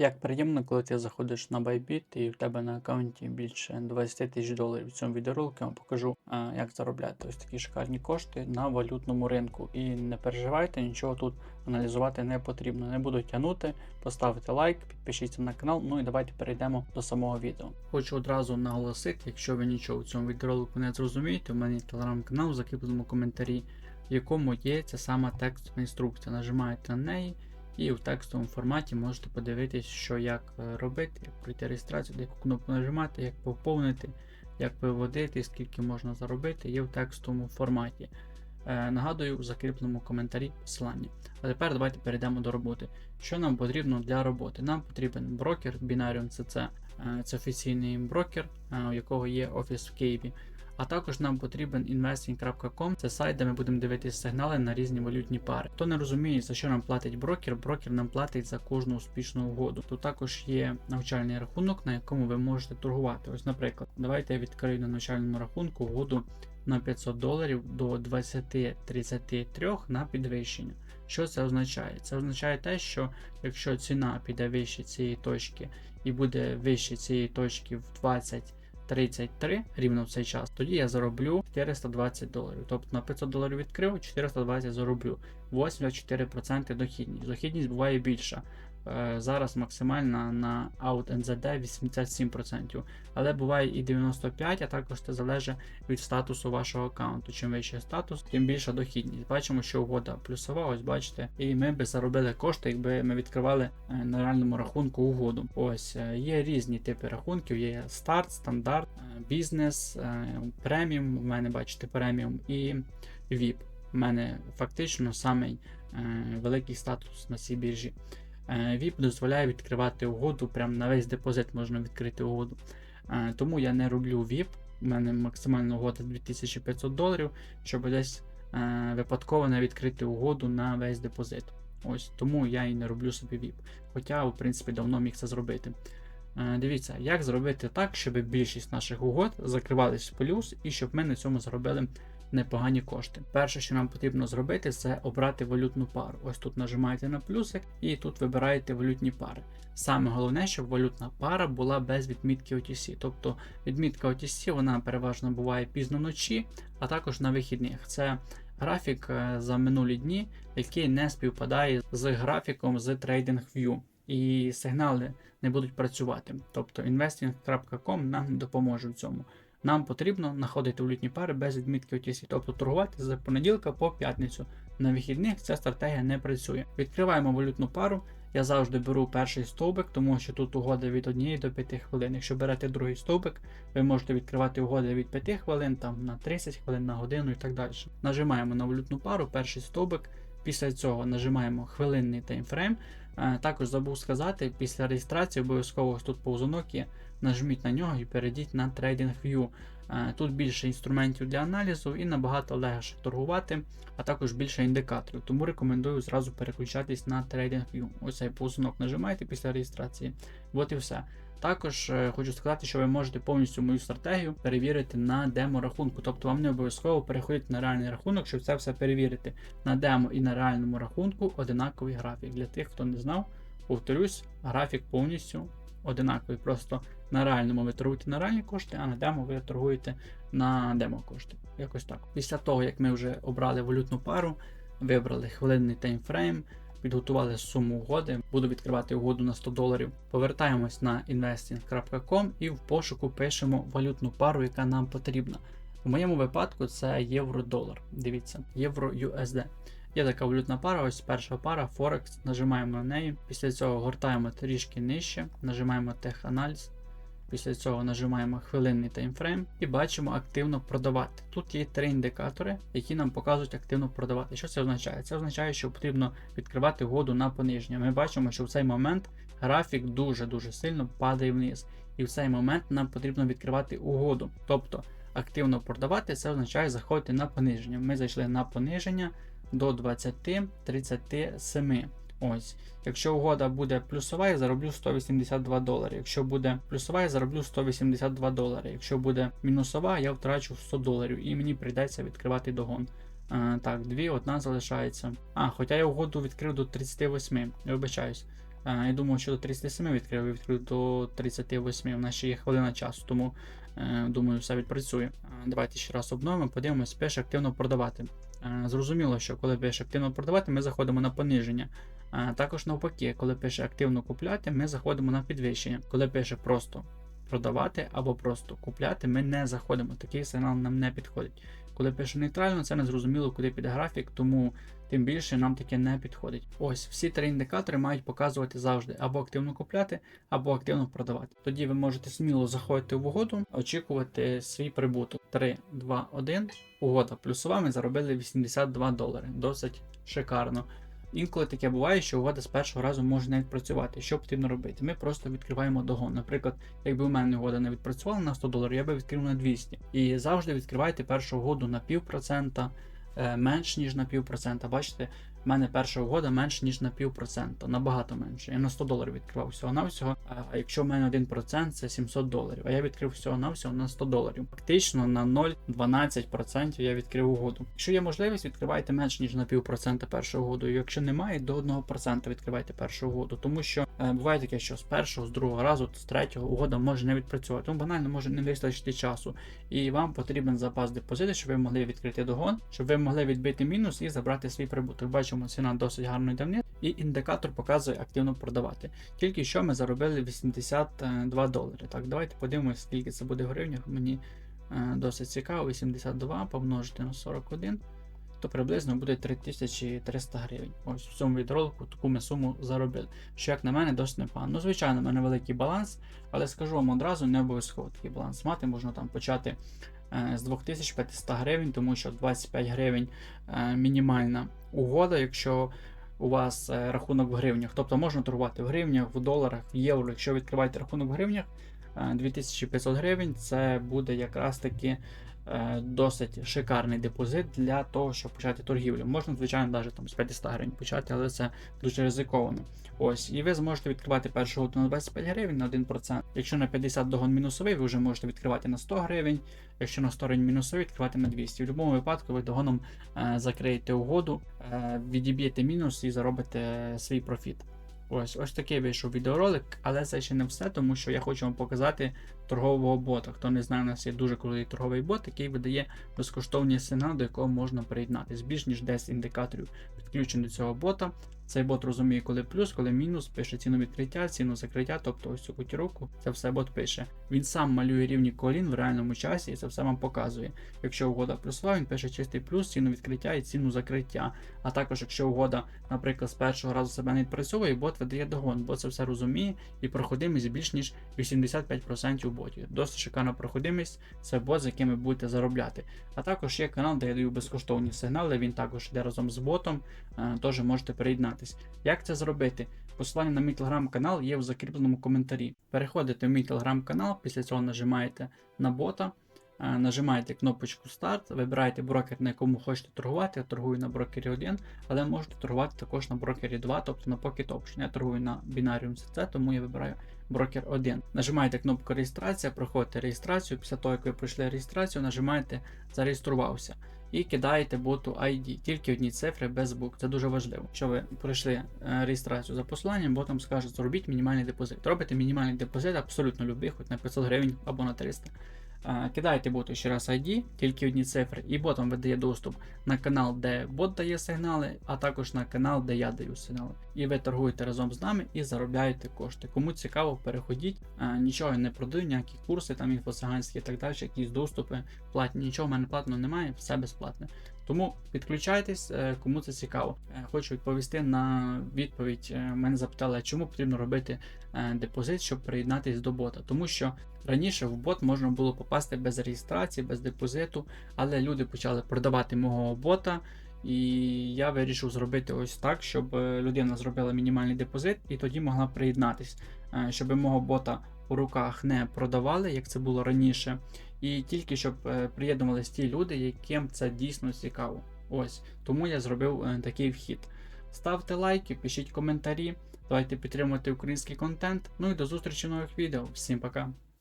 Як приємно, коли ти заходиш на Bybit і в тебе на аккаунті більше 20 тисяч доларів. В цьому відеоролику я вам покажу, як заробляти ось такі шикарні кошти на валютному ринку. І не переживайте, нічого тут аналізувати не потрібно. Не буду тягнути, поставте лайк, підпишіться на канал. Ну і давайте перейдемо до самого відео. Хочу одразу наголосити, якщо ви нічого в цьому відеоролику не зрозумієте, у мене є телеграм-канал в коментарі, в якому є ця сама текстова інструкція. Нажимаєте на неї. І в текстовому форматі можете подивитись, що як е, робити, як пройти реєстрацію, де яку кнопку нажимати, як поповнити, як виводити, скільки можна заробити, є в текстовому форматі. Е, нагадую в закріпленому коментарі посилання. А тепер давайте перейдемо до роботи. Що нам потрібно для роботи? Нам потрібен брокер Binarium CC, е, це офіційний брокер, е, у якого є офіс в Києві. А також нам потрібен investing.com, це сайт, де ми будемо дивитися сигнали на різні валютні пари. Хто не розуміє, за що нам платить брокер, брокер нам платить за кожну успішну угоду. Тут також є навчальний рахунок, на якому ви можете торгувати. Ось, наприклад, давайте я відкрию на навчальному рахунку угоду на 500 доларів до 20-33 на підвищення. Що це означає? Це означає те, що якщо ціна піде вище цієї точки і буде вище цієї точки в 20 33 рівно в цей час, тоді я зароблю 420 доларів. Тобто на 500 доларів відкрив, 420 зароблю. 84% дохідність. Дохідність буває більша. Е, Зараз максимальна на Out NZD 87%, але буває і 95%, а також це залежить від статусу вашого аккаунту. Чим вищий статус, тим більша дохідність. Бачимо, що угода плюсова, ось бачите, і ми би заробили кошти, якби ми відкривали е, на реальному рахунку угоду. Ось е, є різні типи рахунків: є старт, стандарт, бізнес, преміум. У мене бачите преміум і VIP. У мене фактично самий великий статус на цій біржі. Е, VIP дозволяє відкривати угоду, прямо на весь депозит можна відкрити угоду. Е, Тому я не роблю VIP. У мене максимальна угода 2500 доларів, щоб десь е, випадково не відкрити угоду на весь депозит. Ось тому я і не роблю собі VIP. Хоча, в принципі, давно міг це зробити. Е, Дивіться, як зробити так, щоб більшість наших угод закривались в плюс і щоб ми на цьому заробили непогані кошти. Перше, що нам потрібно зробити, це обрати валютну пару. Ось тут нажимаєте на плюсик і тут вибираєте валютні пари. Саме головне, щоб валютна пара була без відмітки OTC. Тобто відмітка OTC вона переважно буває пізно вночі, а також на вихідних. Це графік е, за минулі дні, який не співпадає з графіком з TradingView. І сигнали не будуть працювати. Тобто investing.com нам допоможе в цьому. Нам потрібно знаходити валютні пари без відмітки OTC, тобто торгувати з понеділка по п'ятницю. На вихідних ця стратегія не працює. Відкриваємо валютну пару. Я завжди беру перший стовбик, тому що тут угода від 1 до 5 хвилин. Якщо берете другий стовбик, ви можете відкривати угоди від 5 хвилин, там на 30 хвилин, на годину і так далі. Нажимаємо на валютну пару, перший стовбик. Після цього нажимаємо хвилинний таймфрейм. Е, Також забув сказати, після реєстрації обов'язково тут повзунок є. Нажміть на нього і перейдіть на TradingView. Е, Тут більше інструментів для аналізу і набагато легше торгувати, а також більше індикаторів. Тому рекомендую зразу переключатись на TradingView. Ось цей повзунок нажимаєте після реєстрації. От і все. Також е, хочу сказати, що ви можете повністю мою стратегію перевірити на демо-рахунку. Тобто вам не обов'язково переходити на реальний рахунок, щоб це все перевірити. На демо і на реальному рахунку одинаковий графік. Для тих, хто не знав, повторюсь, графік повністю одинаковий. Просто на реальному ви торгуєте на реальні кошти, а на демо ви торгуєте на демо кошти. Якось так. Після того, як ми вже обрали валютну пару, вибрали хвилинний таймфрейм, підготували суму угоди, буду відкривати угоду на 100 доларів. Повертаємось на investing.com і в пошуку пишемо валютну пару, яка нам потрібна. У моєму випадку це євро-долар. Дивіться, євро-USD. Є така валютна пара, ось перша пара Forex. Нажимаємо на неї. Після цього гортаємо трішки нижче, нажимаємо теханаліз. Після цього нажимаємо хвилинний таймфрейм і бачимо активно продавати. Тут є три індикатори, які нам показують активно продавати. Що це означає? Це означає, що потрібно відкривати угоду на пониження. Ми бачимо, що в цей момент графік дуже-дуже сильно падає вниз. І в цей момент нам потрібно відкривати угоду. Тобто активно продавати це означає заходити на пониження. Ми зайшли на пониження до 20-37. Ось, якщо угода буде плюсова, я зароблю 182 долари. Якщо буде плюсова, я зароблю 182 долари. Якщо буде мінусова, я втрачу 100 доларів і мені прийдеться відкривати догон. А, так, дві, одна залишається. А, хоча я угоду відкрив до 38. Я вибачаюсь. Е, Я думаю, що до 37 відкрив, я відкрив до 38. У нас ще є хвилина часу, тому е, думаю, все відпрацює. Е, Давайте ще раз обновимо, подивимось, пише активно продавати. Е, Зрозуміло, що коли пише активно продавати, ми заходимо на пониження. Е, Також навпаки, коли пише активно купляти, ми заходимо на підвищення. Коли пише просто продавати або просто купляти, ми не заходимо. Такий сигнал нам не підходить. Коли пише нейтрально, це не зрозуміло, куди піде графік, тому тим більше нам таке не підходить. Ось всі три індикатори мають показувати завжди або активно купляти, або активно продавати. Тоді ви можете сміло заходити в угоду, очікувати свій прибуток. 3, 2, 1. Угода плюсова. Ми заробили 82 долари. Досить шикарно. Інколи таке буває, що угода з першого разу може не відпрацювати. Що потрібно робити? Ми просто відкриваємо догон. Наприклад, якби у мене угода не відпрацювала на 100 доларів, я би відкрив на 200. І завжди відкривайте першу угоду на півпроцента, процента менш ніж на півпроцента. Бачите, в мене перша угода менш ніж на півпроцента, набагато менше. Я на 100 доларів відкривав всього навсього. А якщо в мене 1% це 700 доларів, а я відкрив всього навсього на 100 доларів. Фактично на 0,12% я відкрив угоду. Якщо є можливість, відкривайте менш ніж на півпроцента першу угоду. Якщо немає, до 1% відкривайте першу угоду. Тому що е, буває таке, що з першого, з другого разу, з третього угода може не відпрацювати. Тому банально може не вистачити часу. І вам потрібен запас депозиту, щоб ви могли відкрити догон, щоб ви могли відбити мінус і забрати свій прибуток. Бачимо, ціна досить гарно йде вниз, і індикатор показує активно продавати. Тільки що ми заробили 82 долари. Так, давайте подивимося, скільки це буде в гривнях. Мені е, досить цікаво. 82 помножити на 41. То приблизно буде 3300 гривень. Ось в цьому відролику таку ми суму заробили. Що, як на мене, досить непогано. Ну, звичайно, в мене великий баланс, але скажу вам одразу, не обов'язково такий баланс мати. Можна там почати з 2500 гривень, тому що 25 гривень е, мінімальна угода, якщо у вас е, рахунок в гривнях. Тобто можна торгувати в гривнях, в доларах, в євро. Якщо відкриваєте рахунок в гривнях, е, 2500 гривень це буде якраз таки е, досить шикарний депозит для того, щоб почати торгівлю. Можна, звичайно, навіть там з 500 гривень почати, але це дуже ризиковано. Ось, і ви зможете відкривати першу угоду на 25 гривень на 1%. Якщо на 50 догон мінусовий, ви вже можете відкривати на 100 гривень. Якщо на стороні мінусовий, відкривати на 200. В будь-якому випадку ви догоном е, закриєте угоду, е, відіб'єте мінус і заробите свій профіт. Ось ось такий вийшов відеоролик, але це ще не все, тому що я хочу вам показати торгового бота. Хто не знає, у нас є дуже крутий торговий бот, який видає безкоштовні сигнал, до якого можна приєднатися. Більш ніж 10 індикаторів підключено до цього бота. Цей бот розуміє, коли плюс, коли мінус, пише ціну відкриття, ціну закриття, тобто ось цю котіровку, це все бот пише. Він сам малює рівні колін в реальному часі і це все вам показує. Якщо угода плюсова, він пише чистий плюс, ціну відкриття і ціну закриття. А також, якщо угода, наприклад, з першого разу себе не відпрацьовує, бот видає догон, бо це все розуміє і проходимість більш ніж 85% у. Досить шикарна проходимість, це бот, з яким ви будете заробляти. А також є канал, де я даю безкоштовні сигнали, він також йде разом з ботом, е, теж можете приєднатись. Як це зробити? Посилання на мій телеграм-канал є в закріпленому коментарі. Переходите в мій телеграм-канал, після цього нажимаєте на бота, нажимаєте кнопочку старт, вибираєте брокер, на якому хочете торгувати. Я торгую на брокері 1, але можете торгувати також на брокері 2, тобто на Pocket Option. Я торгую на Binarium CC, тому я вибираю брокер 1. Нажимаєте кнопку реєстрація, проходите реєстрацію. Після того, як ви пройшли реєстрацію, нажимаєте зареєструвався. І кидаєте боту ID, тільки одні цифри без букв. Це дуже важливо. Що ви пройшли е, реєстрацію за посиланням, ботом скаже, зробіть мінімальний депозит. Робите мінімальний депозит абсолютно любий, хоч на 500 гривень або на 300. Кидаєте боту ще раз ID, тільки одні цифри, і ботом видає доступ на канал, де бот дає сигнали, а також на канал, де я даю сигнали. І ви торгуєте разом з нами і заробляєте кошти. Кому цікаво, переходіть. Нічого я не продаю, ніякі курси, там інфосиганські і так далі, якісь доступи платні. Нічого в мене платного немає, все безплатне. Тому підключайтесь, е, кому це цікаво. Е, Хочу відповісти на відповідь. Е, Мене запитали, чому потрібно робити депозит, щоб приєднатись до бота. Тому що раніше в бот можна було попасти без реєстрації, без депозиту, але люди почали продавати мого бота. І я вирішив зробити ось так, щоб людина зробила мінімальний депозит і тоді могла приєднатись, щоб мого бота у руках не продавали, як це було раніше, і тільки щоб приєднувались ті люди, яким це дійсно цікаво. Ось тому я зробив е, такий вхід. Ставте лайки, пишіть коментарі, давайте підтримувати український контент. Ну і до зустрічі в нових відео. Всім пока!